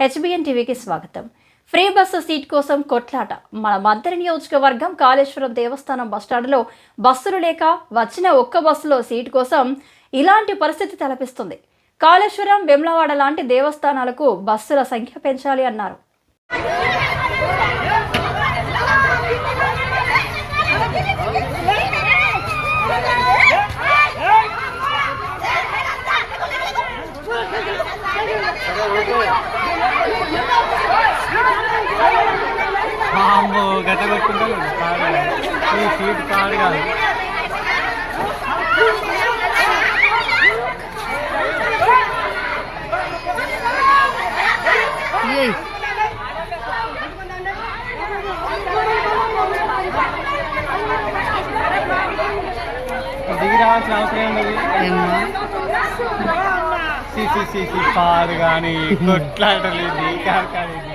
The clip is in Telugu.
హెచ్బిఎన్ టీవీకి స్వాగతం. ఫ్రీ బస్సు సీట్ కోసం కొట్లాట. మన మంత్రి నియోజకవర్గం కాళేశ్వరం దేవస్థానం బస్టాండ్లో బస్సులు లేక వచ్చిన ఒక్క బస్సులో సీట్ కోసం ఇలాంటి పరిస్థితి తలపిస్తుంది. కాళేశ్వరం వెమ్లవాడ లాంటి దేవస్థానాలకు బస్సుల సంఖ్య పెంచాలి అన్నారు. వామ్మో గత కొట్టుకుంటా కాదు ఈ సీట్ కాదు. కాదు. దిగి రావాల్సిన అవసరం ఏముంది? సి కానీ కొట్లాడలేదు కానీ.